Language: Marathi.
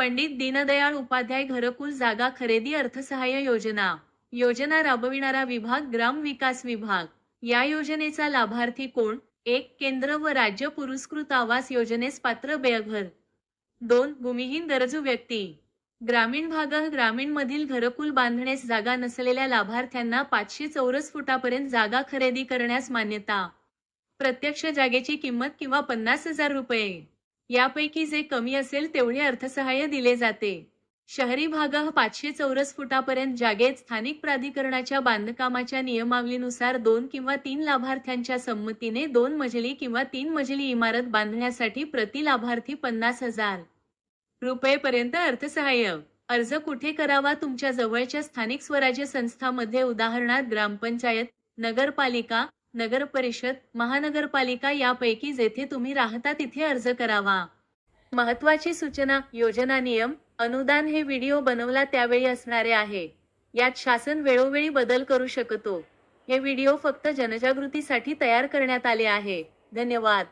पंडित दीनदयाळ उपाध्याय घरकुल जागा खरेदी अर्थसहाय्य योजना. योजना राबविणारा विभाग ग्राम विकास विभाग. या योजनेचा लाभार्थी कोण? एक केंद्र व राज्य पुरस्कृत आवास योजनेस पात्र बेघर दोन भूमिहीन गरजू व्यक्ती. ग्रामीण भागात ग्रामीण मधील घरकुल बांधण्यास जागा नसलेल्या लाभार्थ्यांना पाचशे चौरस फुटापर्यंत जागा खरेदी करण्यास मान्यता. प्रत्यक्ष जागेची किंमत किंवा पन्नास हजार रुपये. यापैकी जे कमी असेल तेवढे अर्थसहाय्य दिले जाते. शहरी भाग पाचशे चौरस फुटापर्यंत जागेत स्थानिक प्राधिकरणाच्या बांधकामाच्या नियमावलीनुसार दोन किंवा तीन लाभार्थ्यांच्या संमतीने दोन मजली किंवा तीन मजली इमारत बांधण्यासाठी प्रति लाभार्थी पन्नास हजार रुपये पर्यंत अर्थसहाय्य. अर्ज कुठे करावा? तुमच्या जवळच्या स्थानिक स्वराज्य संस्थामध्ये उदाहरणार्थ ग्रामपंचायत नगरपालिका नगर परिषद महानगरपालिका यापैकी जेथे तुम्ही राहता तिथे अर्ज करावा. महत्वाची सूचना योजना नियम अनुदान हे व्हिडिओ बनवला त्यावेळी असणारे आहे. यात शासन वेळोवेळी बदल करू शकतो. हे व्हिडिओ फक्त जनजागृतीसाठी तयार करण्यात आले आहे. धन्यवाद.